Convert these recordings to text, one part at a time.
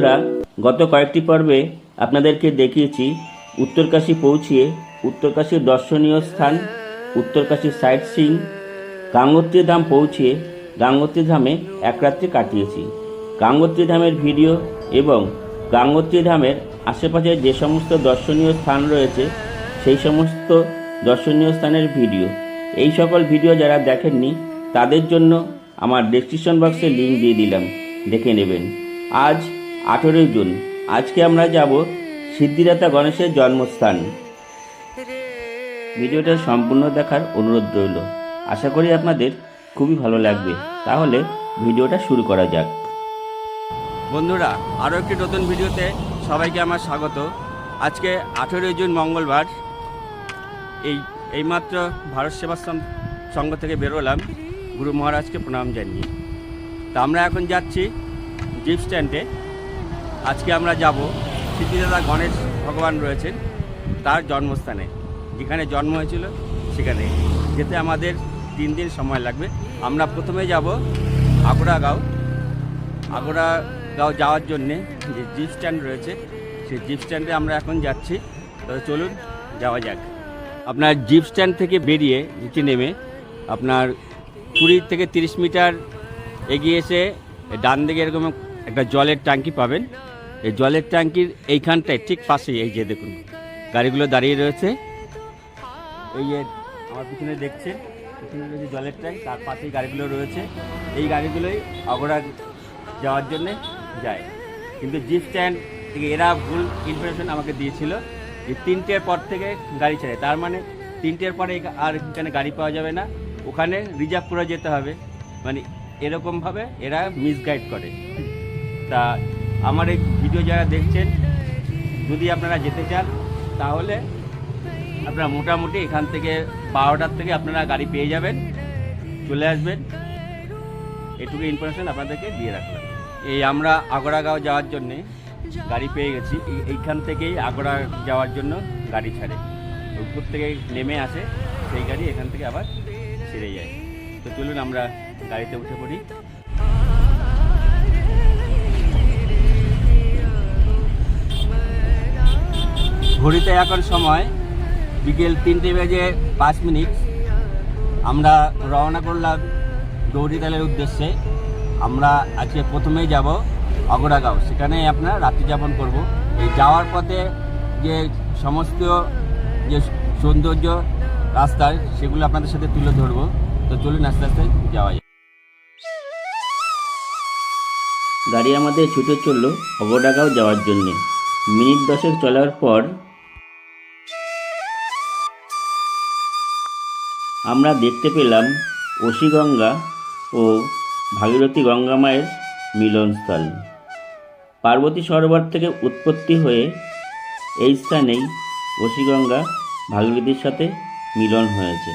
বন্ধুরা, গত কয়েকটি পর্বে আপনাদেরকে দেখিয়েছি উত্তরকাশী পৌঁছিয়ে উত্তরকাশীর দর্শনীয় স্থান উত্তরকাশীর সাইট সিং গাঙ্গোত্রী ধাম পৌঁছিয়ে গাঙ্গোত্রী ধামে এক রাত্রি কাটিয়েছি। গাঙ্গোত্রী ধামের ভিডিও এবং গাঙ্গোত্রী ধামের আশেপাশে যে সমস্ত দর্শনীয় স্থান রয়েছে, সেই সমস্ত দর্শনীয় স্থানের ভিডিও। এই সকল ভিডিও যারা দেখেননি, তাদের জন্য আমার ডেসক্রিপশন বক্সে লিঙ্ক দিয়ে দিলাম। দেখে নেবেন। আজ আঠেরোই জুন। আজকে আমরা যাব সিদ্ধিদাতা গণেশের জন্মস্থান। ভিডিওটা সম্পূর্ণ দেখার অনুরোধ রইল। আশা করি আপনাদের খুবই ভালো লাগবে। তাহলে ভিডিওটা শুরু করা যাক। বন্ধুরা, আরও একটি নতুন ভিডিওতে সবাইকে আমার স্বাগত। আজকে আঠেরোই জুন মঙ্গলবার। এই, এইমাত্র ভারত সেবাশ্রম সংঘ থেকে বেরোলাম গুরু মহারাজকে প্রণাম জানিয়ে। তা আমরা এখন যাচ্ছি জিপ স্ট্যান্ডে। আজকে আমরা যাব সিদ্ধিদাতা গণেশ ভগবান রয়েছেন তার জন্মস্থানে। যেখানে জন্ম হয়েছিল সেখানে। যেতে আমাদের তিন দিন সময় লাগবে। আমরা প্রথমে যাব আগ্রাগাঁও। আগ্রাগাঁও যাওয়ার জন্যে যে জিপ স্ট্যান্ড রয়েছে, সেই জিপ স্ট্যান্ডে আমরা এখন যাচ্ছি। তবে চলুন, যাওয়া যাক। আপনার জিপ স্ট্যান্ড থেকে বেরিয়ে নিচে নেমে আপনার কুড়ি থেকে তিরিশ মিটার এগিয়ে এসে ডান দিকে এরকম একটা জলের ট্যাঙ্কি পাবেন। এই জলের ট্যাঙ্কির এইখানটায়, ঠিক পাশেই, এই যে দেখুন, গাড়িগুলো দাঁড়িয়ে রয়েছে। এই যে আমার পিছনে দেখছেন, পিছনে রয়েছে জলের ট্যাঙ্ক, তার পাশেই গাড়িগুলো রয়েছে। এই গাড়িগুলোই আগরা যাওয়ার জন্যে যায়। কিন্তু জিপ স্ট্যান্ড থেকে এরা ভুল ইনফরমেশন আমাকে দিয়েছিল যে তিনটের পর থেকে গাড়ি ছাড়ে। তার মানে তিনটের পরে আর এখানে গাড়ি পাওয়া যাবে না। ওখানে রিজার্ভ করে যেতে হবে। মানে এরকমভাবে এরা মিসগাইড করে। তা আমার এই ভিডিও যারা দেখছেন, যদি আপনারা যেতে চান, তাহলে আপনারা মোটামুটি এখান থেকে বারোটার থেকে আপনারা গাড়ি পেয়ে যাবেন, চলে আসবেন। এটুকু ইনফরমেশন আপনাদেরকে দিয়ে রাখলাম। এই আমরা আগরাগাঁও যাওয়ার জন্যে গাড়ি পেয়ে গেছি। এইখান থেকেই আগরা যাওয়ার জন্য গাড়ি ছাড়ে। উপর থেকে নেমে আসে, সেই গাড়ি এখান থেকে আবার ছেড়ে যায়। তো চলুন আমরা গাড়িতে উঠে পড়ি। ঘড়িতে এখন সময় বিকেল তিনটে বেজে পাঁচ মিনিট। আমরা রওনা করলাম গৌরীতালের উদ্দেশ্যে। আমরা আজকে প্রথমেই যাব অগরাগাঁও সেখানে আপনার রাত্রি যাপন করব। এই যাওয়ার পথে যে সমস্ত যে সৌন্দর্য রাস্তার, সেগুলো আপনাদের সাথে তুলে ধরবো। তো চলুন আস্তে আস্তে যাওয়া যায় গাড়ি আমাদের ছুটে চলল অগডাগাঁও যাওয়ার জন্যে। মিনিট দশেক চলার পর আমরা দেখতে পেলাম অসিগঙ্গা ও ভাগীরথী গঙ্গা মায়ের মিলনস্থল। পার্বতী সরোবর থেকে উৎপত্তি হয়ে এই স্থানেই অসিগঙ্গা ভাগীরথীর সাথে মিলন হয়েছে।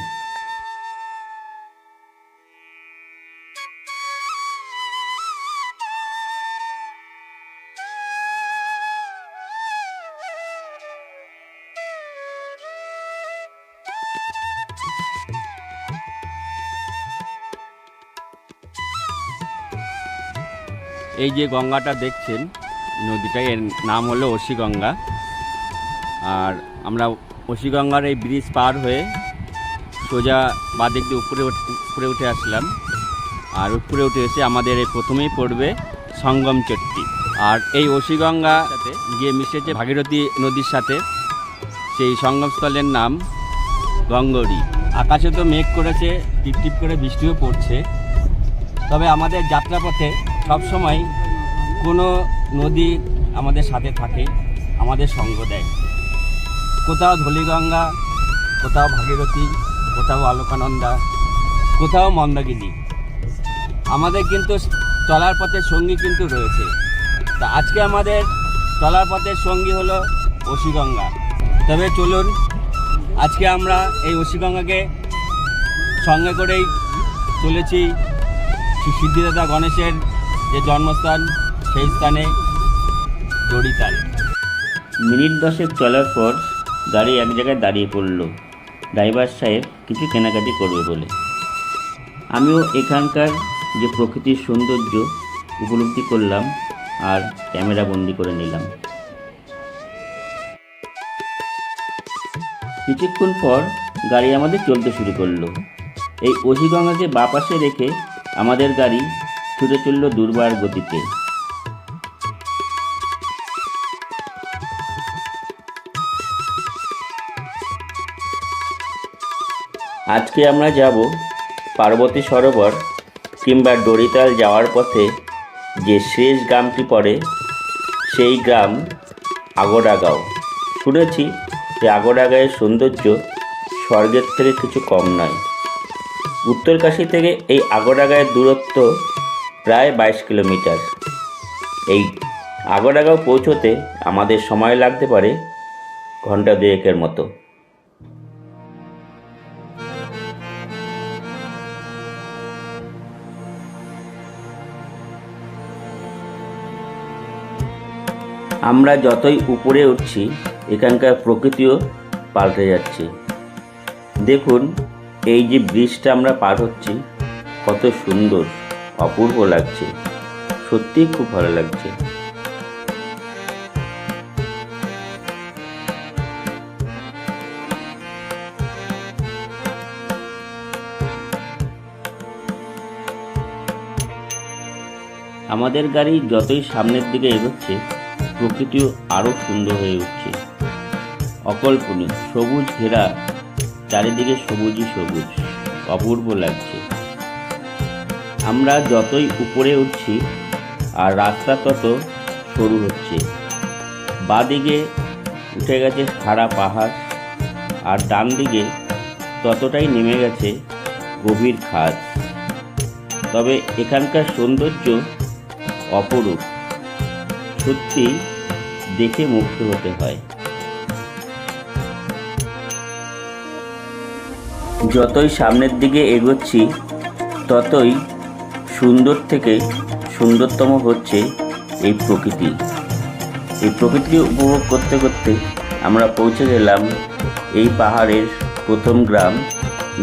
এই যে গঙ্গাটা দেখছেন নদীটা এর নাম হলো অসিগঙ্গা। আর আমরা অসিগঙ্গার এই ব্রিজ পার হয়ে সোজা বাদিক দিয়ে উপরে উপরে উঠে আসলাম। আর উপরে উঠে এসে আমাদের এই প্রথমেই পড়বে সঙ্গম চট্টি আর এই অসিগঙ্গা সাথে গিয়ে মিশেছে ভাগীরথী নদীর সাথে। সেই সঙ্গমস্থলের নাম গঙ্গরি। আকাশে তো মেঘ করেছে টিপ টিপ করে বৃষ্টিও পড়ছে। তবে আমাদের যাত্রাপথে সবসময় কোনো নদী আমাদের সাথে থাকে, আমাদের সঙ্গ দেয়। কোথাও ধলিগঙ্গা, কোথাও ভাগীরথী, কোথাও আলোকানন্দা, কোথাও মন্দাগিনী আমাদের কিন্তু চলার পথের সঙ্গী কিন্তু রয়েছে। তা আজকে আমাদের চলার পথের সঙ্গী হলো অসিগঙ্গা। তবে চলুন, আজকে আমরা এই অসিগঙ্গাকে সঙ্গে করেই চলেছি সিদ্ধিদাতা গণেশের যে জন্মস্থান, সেই স্থানে জড়িতাল। মিনিট দশেক চলার পর গাড়ি এক জায়গায় দাঁড়িয়ে পড়ল। ড্রাইভার সাহেব কিছু কেনাকাটি করবে বলে। আমিও এখানকার যে প্রকৃতির সৌন্দর্য উপলব্ধি করলাম আর ক্যামেরা বন্দি করে নিলাম। কিছুক্ষণ পর গাড়ি আমাদের চলতে শুরু করল। এই অহিগঙ্গাকে বা পাশে রেখে আমাদের গাড়ি ছুটে চলল দুর্বার গতিতে। আজকে আমরা যাব পার্বতী সরোবর কিংবা ডরিতাল যাওয়ার পথে যে শেষ গ্রামটি পড়ে, সেই গ্রাম আগডাগাঁও। শুনেছি যে আগোডাগাঁয়ের সৌন্দর্য স্বর্গের থেকে কিছু কম নয়। উত্তরকাশী থেকে এই আগোডাগাঁয়ের দূরত্ব প্রায় বাইশ কিলোমিটার। এই আগডাগাঁও পৌঁছোতে আমাদের সময় লাগতে পারে ঘণ্টা দুয়েকের মতো। আমরা যতই উপরে উঠছি, এখানকার প্রকৃতিও পাল্টে যাচ্ছে। দেখুন, এই যে ব্রিজটা আমরা পার হচ্ছি, কত সুন্দর। অপূর্ব লাগছে। সত্যিই খুব ভালো লাগছে। আমাদের গাড়ি যতই সামনের দিকে এগোচ্ছে, প্রকৃতিও আরও সুন্দর হয়ে উঠছে। অকল্পনীয়, সবুজ ঘেরা, চারিদিকে সবুজই সবুজ, অপূর্ব লাগছে। আমরা যতই উপরে উঠছি আর রাস্তা তত সরু হচ্ছে। বাদিকে উঠে গেছে খাড়া পাহাড় আর ডান দিকে ততটাই নেমে গেছে গভীর খাদ। তবে এখানকার সৌন্দর্য অপরূপ। সত্যি দেখে মুগ্ধ হতে হয়। যতই সামনের দিকে এগোচ্ছি, ততই সুন্দর থেকে সুন্দরতম হচ্ছে এই প্রকৃতি। এই প্রকৃতিকে উপভোগ করতে করতে আমরা পৌঁছে গেলাম এই পাহাড়ের প্রথম গ্রাম,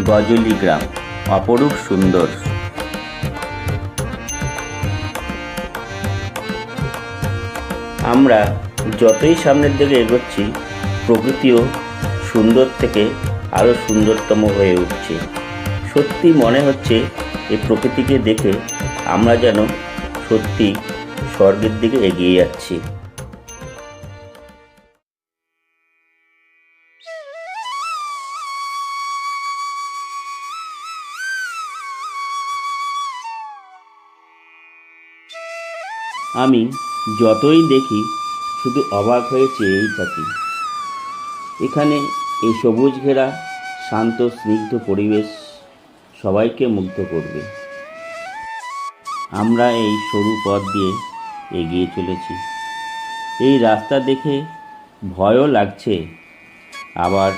গজলি গ্রাম, অপরূপ সুন্দর। আমরা যতই সামনের দিকে এগোচ্ছি, প্রকৃতিও সুন্দর থেকে আরও সুন্দরতম হয়ে উঠছে। সত্যি মনে হচ্ছে এই প্রকৃতিকে দেখে আমরা যেন সত্যি স্বর্গের দিকে এগিয়ে যাচ্ছি। আমি যতই দেখি, শুধু অবাক হয়ে চেয়েই থাকি। এখানে এই সবুজ ঘেরা, শান্ত, স্নিগ্ধ পরিবেশ সবাইকে মুগ্ধ করবে। আমরা এই সরু পথ দিয়ে এগিয়ে চলেছি। এই রাস্তা দেখে ভয়ও লাগছে। আবার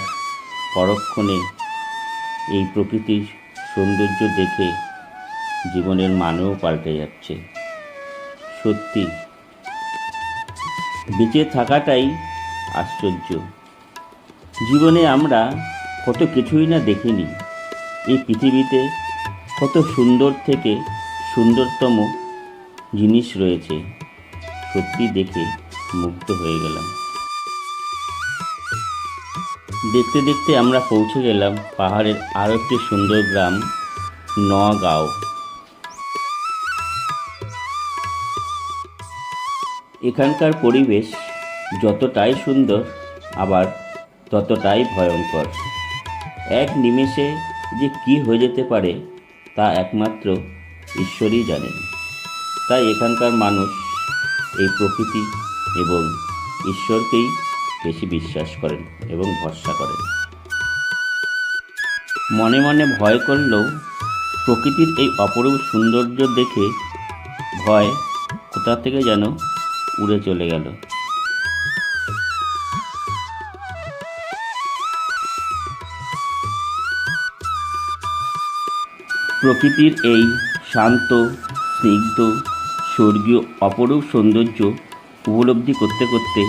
পরক্ষণে এই প্রকৃতির সৌন্দর্য দেখে জীবনের মানেও পাল্টে যাচ্ছে। সত্যি, বেঁচে থাকাটাই আশ্চর্য। জীবনে আমরা কত কিছুই না দেখিনি। এই পৃথিবীতে কত সুন্দর থেকে সুন্দরতম জিনিস রয়েছে। সত্যি দেখে মুগ্ধ হয়ে গেলাম। দেখতে দেখতে আমরা পৌঁছে গেলাম পাহাড়ের আরও একটি সুন্দর গ্রাম, নগাঁও। এখানকার পরিবেশ যতটাই সুন্দর, আবার ততটাই ভয়ঙ্কর। এক নিমেষে যে কি হয়ে যেতে পারে তা একমাত্র ঈশ্বরই জানেন। তাই এখানকার মানুষ এই প্রকৃতি এবং ঈশ্বরকেই বেশি বিশ্বাস করেন এবং ভরসা করেন। মনে মনে ভয় করলেও প্রকৃতির এই অপরূপ সৌন্দর্য দেখে ভয় কোথা থেকে যেন উড়ে চলে গেল। প্রকৃতির এই শান্ত, স্নিগ্ধ, স্বর্গীয় অপরূপ সৌন্দর্য উপলব্ধি করতে করতে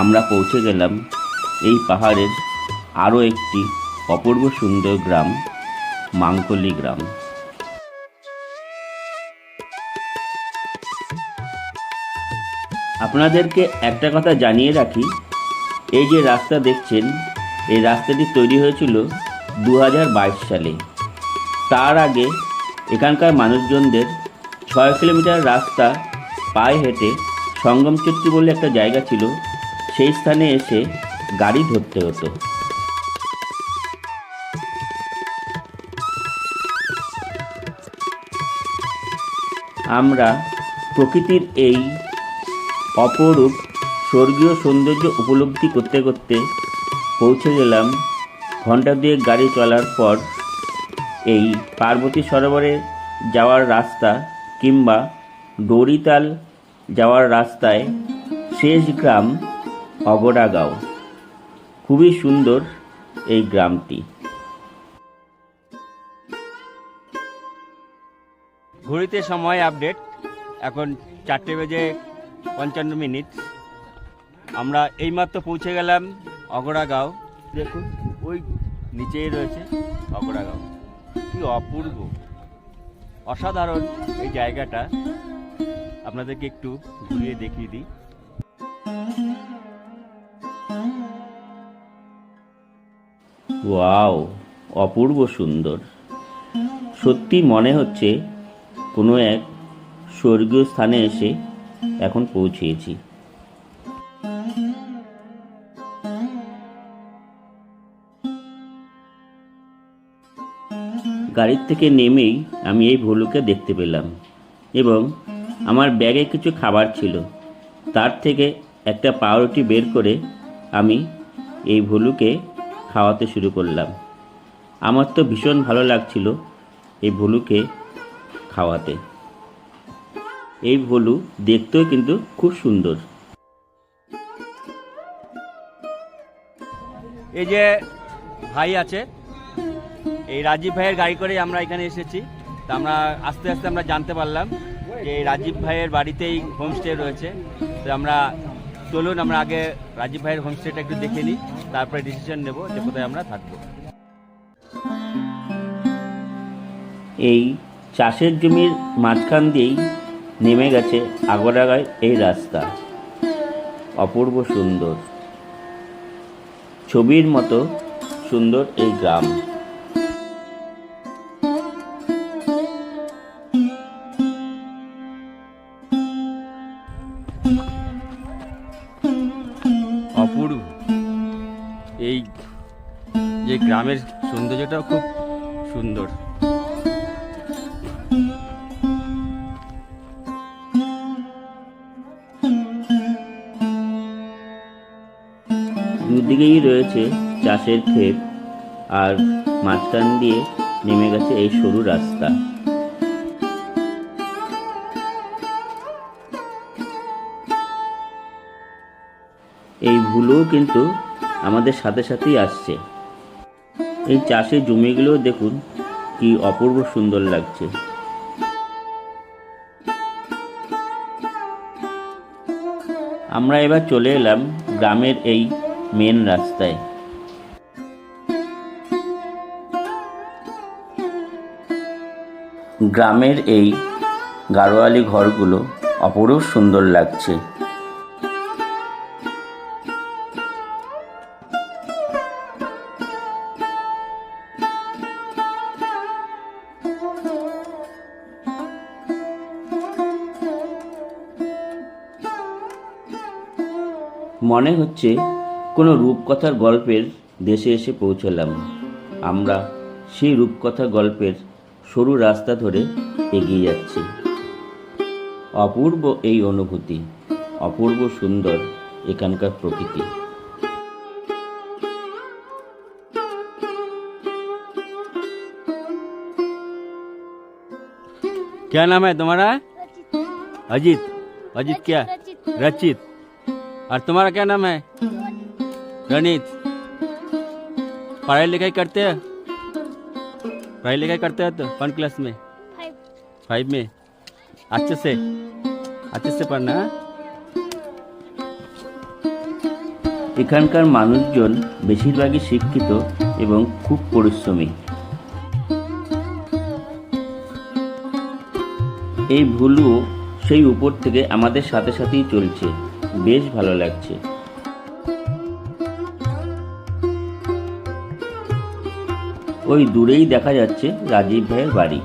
আমরা পৌঁছে গেলাম এই পাহাড়ের আরও একটি অপূর্ব সুন্দর গ্রাম মাঙ্কলি গ্রাম। আপনাদেরকে একটা কথা জানিয়ে রাখি, এই যে রাস্তা দেখছেন, এই রাস্তাটি তৈরি হয়েছিল দু হাজার বাইশ সালে। তার আগে এখানকার মানুষজনদের ছয় কিলোমিটার রাস্তা পায়ে হেঁটে সঙ্গম চুক্তি বলে একটা জায়গা ছিল, সেই স্থানে এসে গাড়ি ধরতে হতো। আমরা প্রকৃতির এই অপরূপ স্বর্গীয় সৌন্দর্য উপলব্ধি করতে করতে পৌঁছে গেলাম ঘণ্টা দুয়েক গাড়ি চলার পর এই পার্বতী সরোবরে যাওয়ার রাস্তা কিংবা ডোরিতাল যাওয়ার রাস্তায় শেষ গ্রাম অগরাগাঁও। খুবই সুন্দর এই গ্রামটি। ঘড়িতে সময় আপডেট। এখন চারটে বেজে পঞ্চান্ন মিনিট। আমরা এইমাত্র পৌঁছে গেলাম অগরাগাঁও। দেখুন, ওই নিচেই রয়েছে অগরাগাঁও। কি অপূর্ব। অসাধারণ এই জায়গাটা। আপনাদেরকে একটু ঘুরিয়ে দেখিয়ে দিই। ওয়াও, অপূর্ব সুন্দর। সত্যি মনে হচ্ছে কোনো এক স্বর্গীয় স্থানে এসে এখন পৌঁছেছি। গাড়ির থেকে নেমেই আমি এই ভলুকে দেখতে পেলাম এবং আমার ব্যাগে কিছু খাবার ছিল। তার থেকে একটা পাউরুটি বের করে আমি এই ভলুকে খাওয়াতে শুরু করলাম। আমার তো ভীষণ ভালো লাগছিল এই ভলুকে খাওয়াতে। এই ভলু দেখতেও কিন্তু খুব সুন্দর। এই যে ভাই আছে এই রাজীব ভাইয়ের গাড়ি করে আমরা এখানে এসেছি। তা আমরা আস্তে আস্তে আমরা জানতে পারলাম যে রাজীব ভাইয়ের বাড়িতেই হোমস্টে রয়েছে। তো আমরা চলুন, আমরা আগে রাজীব ভাইয়ের হোমস্টেটা একটু দেখে নিই, তারপরে ডিসিশন নেব যে কোথায় আমরা থাকব। এই চাষের জমির মাঝখান দিয়েই নেমে গেছে আগরাগায় এই রাস্তা। অপূর্ব সুন্দর। ছবির মতো সুন্দর এই গ্রাম। গ্রামের সৌন্দর্যটাও খুব সুন্দর। দুদিকেই রয়েছে চাষের ক্ষেত আর মাঝখান দিয়ে নেমে গেছে এই সরু রাস্তা। এই ভুলও কিন্তু আমাদের সাথে সাথেই আসছে। এই চাষের জমিগুলো দেখুন, কি অপূর্ব সুন্দর লাগছে। আমরা এবার চলে এলাম গ্রামের এই মেন রাস্তায়। গ্রামের এই গাড়োয়ালি ঘরগুলো অপরূপ সুন্দর লাগছে। মনে হচ্ছে কোনো রূপকথার গল্পের দেশে এসে পৌঁছলাম আমরা সেই রূপকথা গল্পের সরু রাস্তা ধরে এগিয়ে যাচ্ছি অপূর্ব এই অনুভূতি অপূর্ব সুন্দর এখানকার প্রকৃতি क्या नाम है तुम्हारा अजीत अजीत क्या रचित और तुम्हारा क्या नाम है रणित पढ़ाई लिखाई करते हो पढ़ाई लिखाई करते हो तो कौन क्लास में फाइव में अच्छे से अच्छे से पढ़ना हाँ? এখানকার মানুষজন বেশিরভাগই শিক্ষিত এবং খুব পরিশ্রমী এই ভুলু সেই উপর থেকে আমাদের সাথে সাথেই চলছে বেশ ভালো লাগছে। ওই দূরেই দেখা যাচ্ছে রাজীব ভাইয়ের বাড়ি।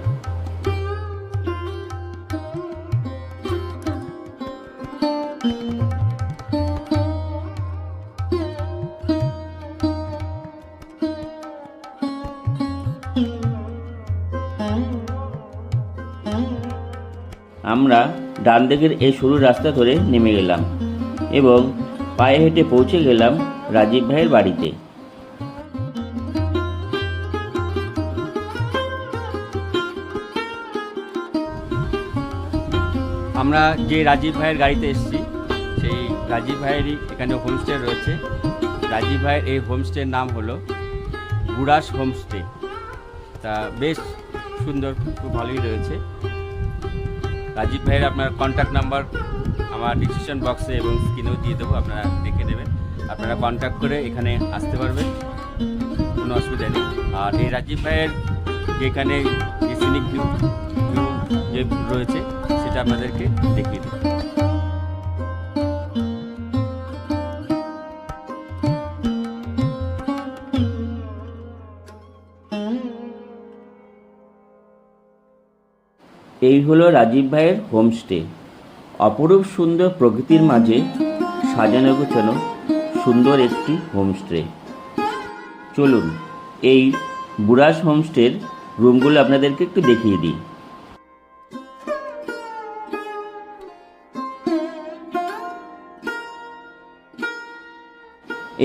আমরা ডান দিকের এই সরু রাস্তা ধরে নেমে গেলাম। এবং পায়ে হেঁটে পৌঁছে গেলাম রাজীব ভাইয়ের বাড়িতে। আমরা যে রাজীব ভাইয়ের গাড়িতে এসেছি, সেই রাজীব ভাইয়েরই এখানে হোমস্টে রয়েছে। রাজীব ভাইয়ের এই হোমস্টের নাম হলো বুড়াস হোমস্টে তা বেশ সুন্দর, খুব ভালোই রয়েছে। রাজীব ভাইয়ের আপনার কন্ট্যাক্ট নাম্বার আমার ডিসক্রিপশন বক্সে এবং স্ক্রিনেও দিয়ে দেবো, আপনারা দেখে নেবেন। আপনারা কন্ট্যাক্ট করে এখানে আসতে পারবেন, কোনো অসুবিধা নেই। আর এই রাজীব ভাইয়ের যেখানে যে সিনিক যে রয়েছে, সেটা আপনাদেরকে দেখিয়ে দিই এই হলো রাজীব ভাইয়ের হোমস্টে অপরূপ সুন্দর প্রকৃতির মাঝে সাজানো গোছানো সুন্দর একটি হোমস্টে চলুন, এই বুড়াস হোমস্টের রুমগুলো আপনাদেরকে একটু দেখিয়ে দিই।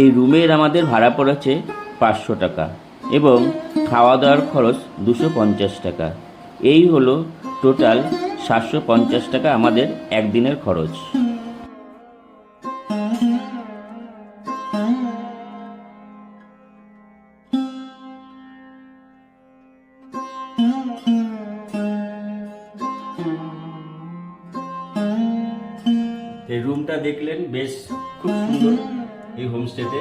এই রুমের আমাদের ভাড়া পড়েছে পাঁচশো টাকা এবং খাওয়া দাওয়ার খরচ দুশো পঞ্চাশ টাকা। এই হলো টোটাল সাতশো পঞ্চাশ টাকা আমাদের একদিনের খরচ। এই রুমটা দেখলেন, বেশ খুব সুন্দর এই হোমস্টেতে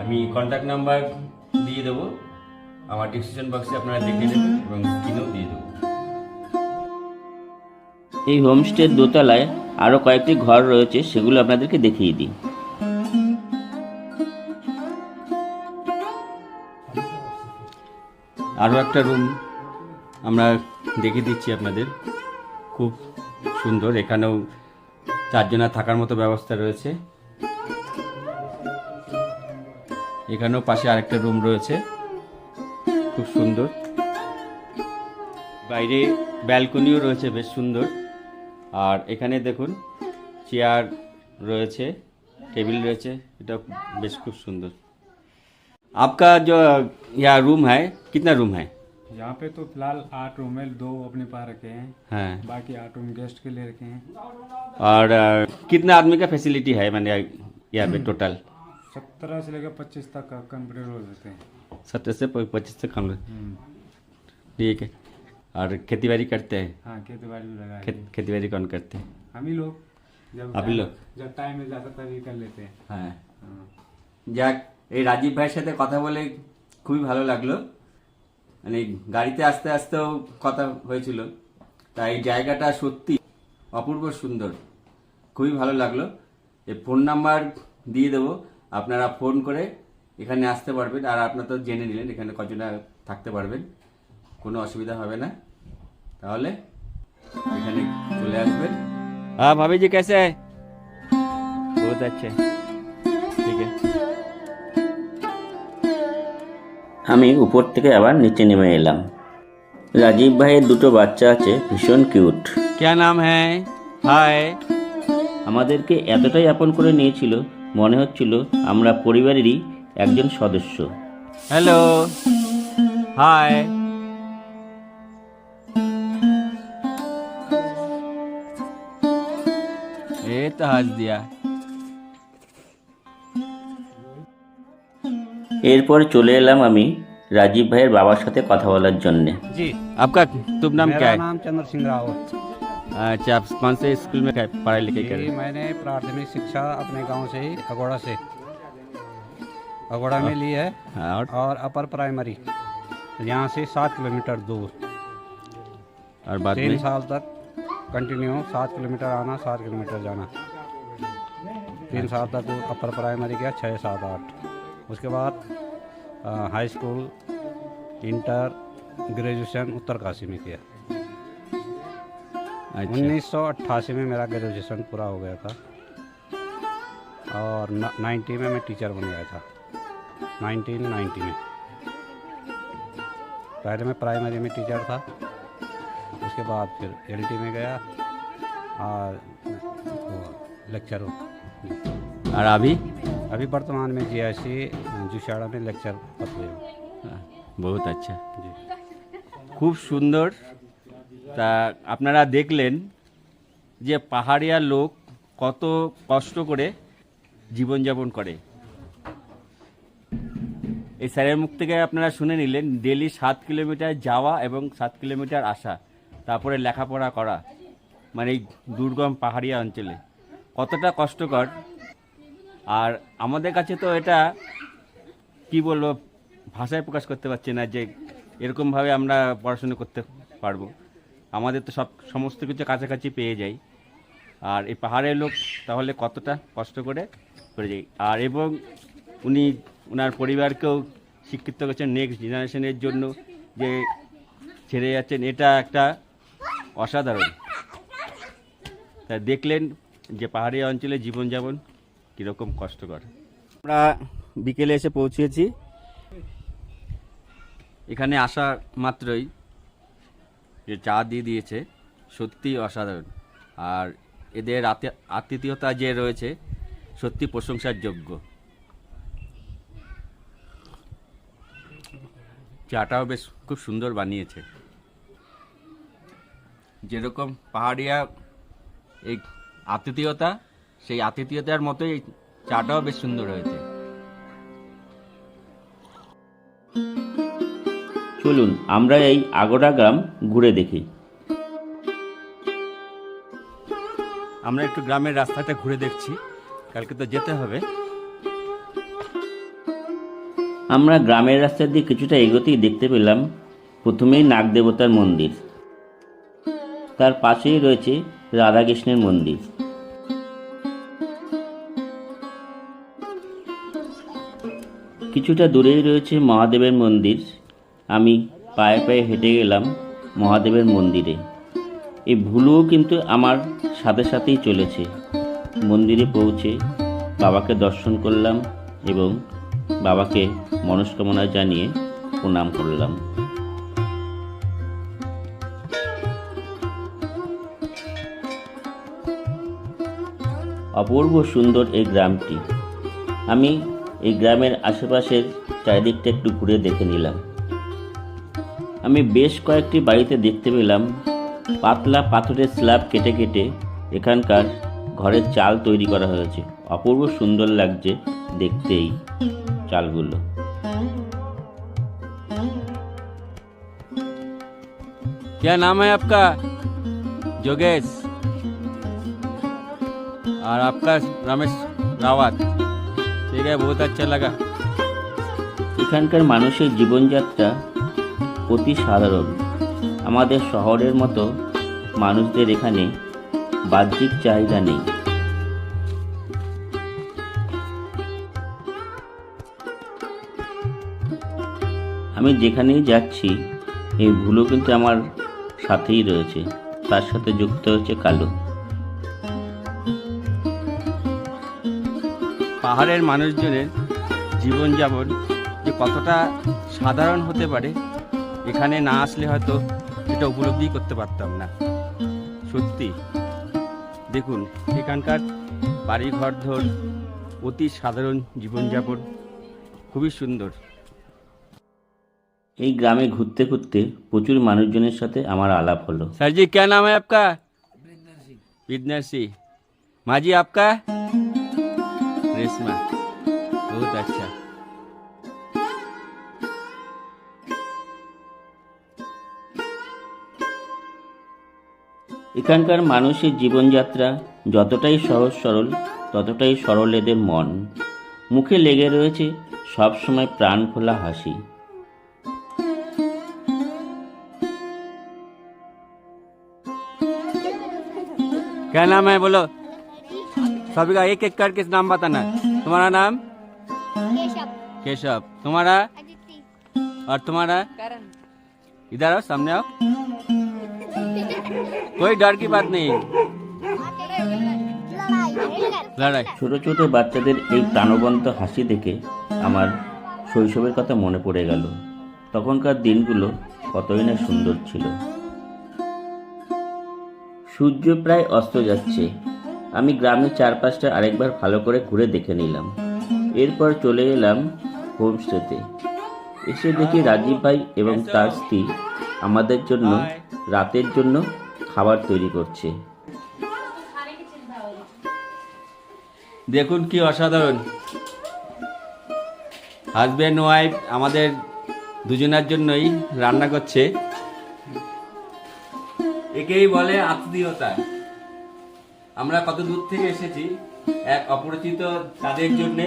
আমি কন্ট্যাক্ট নাম্বার দিয়ে দেবো। আমার ডিসক্রিপশন বক্সে আপনারা দেখে নেবেন এবং কিনেও দিয়ে দেবো। এই হোমস্টের দোতলায় আরও কয়েকটি ঘর রয়েছে, সেগুলো আপনাদেরকে দেখিয়ে দিই। আরও একটা রুম আমরা দেখে দিচ্ছি আপনাদের। খুব সুন্দর, এখানেও চারজনা থাকার মতো ব্যবস্থা রয়েছে। এখানেও পাশে আরেকটা রুম রয়েছে, খুব সুন্দর। বাইরে ব্যালকনিও রয়েছে, বেশ সুন্দর। আর এখানে দেখুন চেয়ার রয়েছে টেবিল রয়েছে এটা বেশ খুব সুন্দর आपका जो यहाँ रूम है कितना रूम है यहाँ पे तो फिलहाल आठ रूम है दो अपने पास रखे हैं हाँ बाकी आठ रूम गेस्ट के लिए रखे हैं और अ, कितना आदमी का फैसिलिटी है मैंने यहाँ पे टोटल सत्रह से लेकर पच्चीस तक का कंप्लीट हो जाते हैं सत्तर से प- पच्चीस तक हम लोग हम्म, ठीक है और खेती बाड़ी करते हैं हाँ खेती बाड़ी भी लगा खेत खेती बाड़ी कौन करते हैं हम ही लोग जब आप ही टाइम- लोग? जब टाइम मिल जाता तभी कर लेते हैं হ্যাঁ हाँ। যাক এই রাজীব ভাইয়ের সাথে কথা বলে খুবই ভালো লাগলো মানে গাড়িতে আসতে আসতেও কথা হয়েছিল তাই এই জায়গাটা সত্যি অপূর্ব সুন্দর খুবই ভালো লাগলো এই ফোন নাম্বার দিয়ে দেবো আপনারা ফোন করে এখানে আসতে পারবেন আর আপনারা তো জেনে নিলেন এখানে কজনা থাকতে পারবেন কোনো অসুবিধা হবে না। তাহলে এখানে চলে আসবেন হ্যাঁ ভাবি জি কেসে? বহুত আচ্ছে ঠিক আমি উপর থেকে আবার নিচে নেমে এলাম। রাজীব ভাইয়ের দুটো বাচ্চা আছে ভীষণ কিউট। ক্যা নাম হ্যাঁ হায়। আমাদেরকে এতটাই আপন করে নিয়েছিল মনে হচ্ছিল আমরা পরিবারেরই একজন সদস্য। হ্যালো। হায়। ये तो हंस दिया এরপর চলে এলাম আমি রাজীব ভাইয়ের বাবার সাথে কথা বলার জন্যে जी आपका शुभ नाम क्या मेरा है नाम चंद्र सिंह रावत अच्छा आप कौन से स्कूल में क्या- पढ़ाई लिखाई कर रहे जी हैं मैंने प्राथमिक शिक्षा अपने गांव से ही अगोड़ा से अगोड़ा में ली है हाँ, और और अपर प्राइमरी यहाँ से सात किलोमीटर दूर और बाद तीन में साल तक कंटिन्यू सात किलोमीटर आना सात किलोमीटर जाना। तीन साल तक अपर प्राइमरी किया छः सात आठ। उसके बाद high school inter graduation Uttarkashi में किया। अच्छा। में मेरा ग्रेजुएशन पूरा हो गया था। और नाइन्टी में मैं टीचर बन गया था। नाइनटीन नाइन्टी में। पहले मैं प्राइमरी में टीचर था। उसके बाद फिर एलटी में गया और लेक्चर और अभी अभी वर्तमान में जीआईसी जुशाड़ा में लेक्चर पढ़ते हूँ বহুত আচ্ছা जी খুব সুন্দর তা আপনারা দেখলেন যে পাহাড়িয়া লোক কত কষ্ট করে জীবনযাপন করে এই স্যারের মুখ থেকে আপনারা শুনে নিলেন ডেলি সাত কিলোমিটার যাওয়া এবং সাত কিলোমিটার আসা তারপরে লেখাপড়া করা মানে এই দুর্গম পাহাড়িয়া অঞ্চলে। কতটা কষ্টকর। আর আমাদের কাছে তো এটা, কি বলব, ভাষায় প্রকাশ করতে পারছি না যে এরকমভাবে আমরা পড়াশুনো করতে পারব। আমাদের তো সব, সমস্ত কিছু কাছাকাছি পেয়ে যাই। আর এই পাহাড়ের লোক তাহলে কতটা কষ্ট করে করে যাই আর এবং উনি ওনার পরিবারকেও শিক্ষিত করেছেন নেক্সট জেনারেশনের জন্য যে ছেড়ে যাচ্ছেন, এটা একটা অসাধারণ। তা দেখলেন যে পাহাড়ি অঞ্চলে জীবনযাপন কীরকম কষ্টকর। আমরা বিকেলে এসে পৌঁছেছি। এখানে আসা মাত্রই যে চা দিয়ে দিয়েছে সত্যি অসাধারণ। আর এদের আতি- আতিথেয়তা যে রয়েছে, সত্যি প্রশংসার যোগ্য চাটাও বেশ খুব সুন্দর বানিয়েছে। যেরকম পাহাড়িয়া এই আতিথেয়তা সেই আতিথেয়তার মতোই এই চাটাও বেশ সুন্দর হয়েছে। চলুন আমরা এই আগোড়া গ্রাম ঘুরে দেখি। আমরা একটু গ্রামের রাস্তাটা ঘুরে দেখছি। কালকে তো যেতে হবে। আমরা গ্রামের রাস্তা দিয়ে কিছুটা এগোতেই দেখতে পেলাম প্রথমেই নাগ দেবতার মন্দির। তার পাশেই রয়েছে রাধাকৃষ্ণের মন্দির। কিছুটা দূরেই রয়েছে মহাদেবের মন্দির। আমি পায়ে পায়ে হেঁটে গেলাম মহাদেবের মন্দিরে। এই ভুলুও কিন্তু আমার সাথে সাথেই চলেছে। মন্দিরে পৌঁছে বাবাকে দর্শন করলাম এবং বাবাকে মনস্কামনা জানিয়ে প্রণাম করলাম। অপূর্ব সুন্দর এই গ্রামটি আমি এই গ্রামের আশেপাশের চারিদিকটা একটু ঘুরে দেখে নিলাম আমি বেশ কয়েকটি বাড়িতে দেখতে পেলাম পাতলা পাথরের স্ল্যাব কেটে কেটে এখানকার ঘরের চাল তৈরি করা হয়েছে অপূর্ব সুন্দর লাগছে দেখতেই চালগুলো क्या नाम है आपका जोगेश और आपका रमेश रावत ठीक है बहुत अच्छा लगा এখানকার মানুষের জীবনযাত্রা অতি সাধারণ আমাদের শহরের মতো মানুষদের এখানে বাহ্যিক চাহিদা নেই আমি যেখানেই যাচ্ছি এই ভুলো কিন্তু আমার সাথেই রয়েছে তার সাথে যুক্ত হচ্ছে কালো পাহাড়ের মানুষজনের জীবনযাপন যে কতটা সাধারণ হতে পারে এখানে না আসলে হয়তো এটা উপলব্ধি করতে পারতাম না সত্যি দেখুন এখানকার বাড়ি ঘর ধর অতি সাধারণ জীবনযাপন খুবই সুন্দর এই গ্রামে ঘুরতে ঘুরতে প্রচুর মানুষজনের সাথে আমার আলাপ হলো सर जी क्या नाम है आपका विदनर सिंह माँ जी आपका रेशमा बहुत अच्छा এখানকার মানুষের জীবনযাত্রা যতটাই সহজ সরল ততটাই সরল এদের মন মুখে লেগে রয়েছে সবসময় প্রাণ খোলা হাসি क्या नाम है बोलो सभी का एक एक करके नाम बताना तुम्हारा नाम केशव केशव तुम्हारा अदिति और तुम्हारा करण इधर आओ सामने आओ कोई डर की बात नहीं लड़ाई लड़ाई ছোট ছোট বাচ্চাদের এই প্রাণবন্ত হাসি দেখে আমার শৈশবের কথা মনে পড়ে গেল তখনকার দিনগুলো কতই না সুন্দর ছিল সূর্য প্রায় অস্ত যাচ্ছে আমি গ্রামের চারপাশটা আরেকবার ভালো করে ঘুরে দেখে নিলাম। এরপর চলে এলাম হোমস্টেতে। এসে দেখি রাজীব ভাই এবং তার স্ত্রী আমাদের জন্য, রাতের জন্য খাবার তৈরি করছে। দেখুন কি অসাধারণ। হাজব্যান্ড ওয়াইফ আমাদের দুজনের জন্যই রান্না করছে। একেই বলে আত্মীয়তা। আমরা কত দূর থেকে এসেছি এক অপরিচিত তাদের জন্যে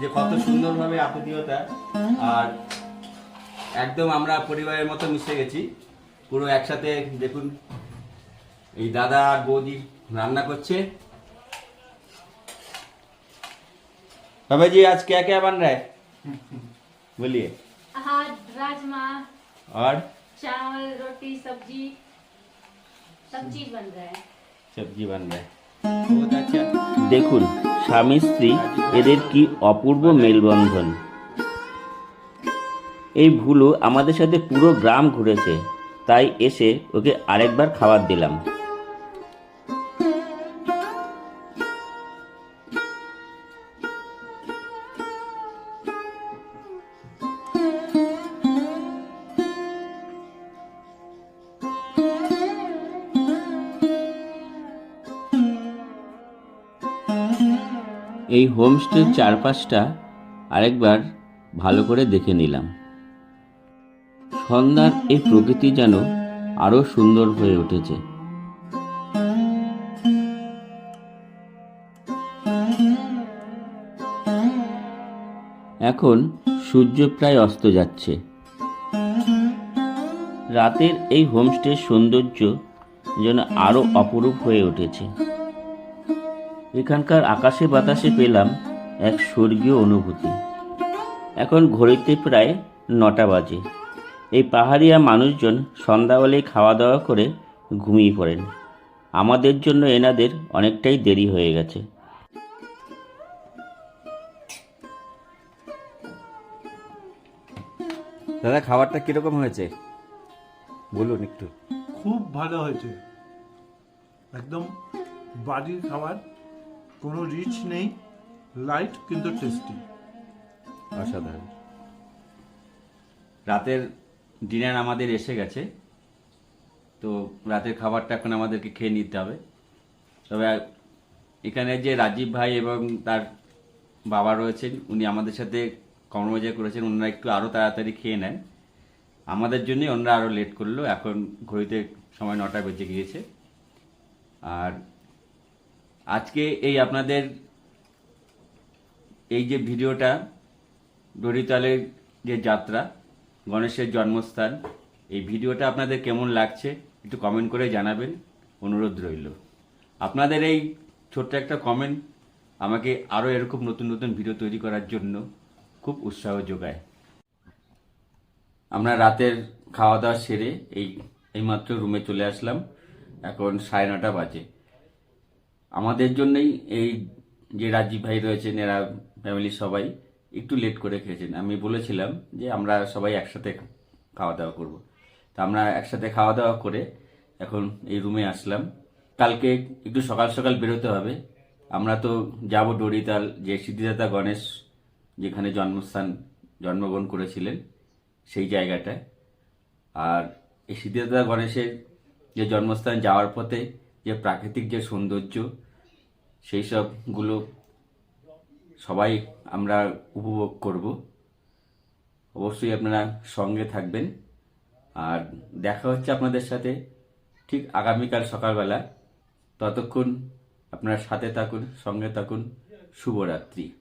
যে কত সুন্দরভাবে আত্মীয়তা আর একদম আমরা পরিবারের মতো মিশে গেছি পুরো একসাথে দেখুন এই দাদা আর বৌদি রান্না করছে बाबा जी आज क्या क्या बन रहा है बोलिए आज राजमा और चावल रोटी सब्जी सब चीज बन रहा है দেখুন, স্বামী স্ত্রী, এদের কি অপূর্ব মেলবন্ধন। এই ভুলো আমাদের সাথে পুরো গ্রাম ঘুরেছে, তাই এসে ওকে আরেকবার খাবার দিলাম। এই হোমস্টের চারপাশটা আরেকবার ভালো করে দেখে নিলাম। সন্ধ্যার এই প্রকৃতি যেন আরও সুন্দর হয়ে উঠেছে। এখন সূর্য প্রায় অস্ত যাচ্ছে। রাতের এই হোমস্টের সৌন্দর্য যেন আরও অপরূপ হয়ে উঠেছে। এখানকার আকাশে বাতাসে পেলাম এক স্বর্গীয় অনুভূতি। এখন ঘড়িতে প্রায় নটা বাজে। এই পাহাড়িয়া মানুষজন সন্ধ্যাবেলায় খাওয়া দাওয়া করে ঘুমিয়ে পড়েন। আমাদের জন্য এনাদের অনেকটাই দেরি হয়ে গেছে। দাদা খাবারটা কীরকম হয়েছে? বলুন একটু। খুব ভালো হয়েছে। একদম বাড়ির খাবার কোনো রিচ নেই লাইট কিন্তু টেস্টি অসাধারণ। রাতের ডিনার আমাদের এসে গেছে, তো রাতের খাবারটা এখন আমাদেরকে খেয়ে নিতে হবে। তবে এখানে যে রাজীব ভাই এবং তার বাবা রয়েছেন, উনি আমাদের সাথে কর্মজয় করেছেন, ওনারা একটু আরও তাড়াতাড়ি খেয়ে নেন। আমাদের জন্যই ওনারা আরও লেট করল, এখন ঘড়িতে সময় নটা বেজে গিয়েছে। আর আজকে এই আপনাদের এই যে ভিডিওটা ডরিতালের যে যাত্রা, গণেশের জন্মস্থান, এই ভিডিওটা আপনাদের কেমন লাগছে একটু কমেন্ট করে জানাবেন, অনুরোধ রইল। আপনাদের এই ছোট্ট একটা কমেন্ট আমাকে আরও এরকম নতুন নতুন ভিডিও তৈরি করার জন্য খুব উৎসাহ যোগায়। আমরা রাতের খাওয়া দাওয়া সেরে এই, এইমাত্র রুমে চলে আসলাম। এখন সাড়ে নটা বাজে। আমাদের জন্যই এই যে রাজীব ভাই রয়েছেন, এরা ফ্যামিলির সবাই একটু লেট করে খেয়েছেন। আমি বলেছিলাম যে আমরা সবাই একসাথে খাওয়া দাওয়া করব। তা আমরা একসাথে খাওয়া দাওয়া করে এখন এই রুমে আসলাম। কালকে একটু সকাল সকাল বেরোতে হবে। আমরা তো যাব ডরিতাল যে সিদ্ধিদাতা গণেশ যেখানে জন্মস্থান, জন্মগ্রহণ করেছিলেন সেই জায়গাটায়। আর এই সিদ্ধিদাতা গণেশের যে জন্মস্থান, যাওয়ার পথে যে প্রাকৃতিক যে সৌন্দর্য সেই সবগুলো সবাই আমরা উপভোগ করব। অবশ্যই আপনারা সঙ্গে থাকবেন। আর দেখা হচ্ছে আপনাদের সাথে ঠিক আগামীকাল সকালবেলা। ততক্ষণ আপনারা সাথে থাকুন, সঙ্গে থাকুন। শুভরাত্রি।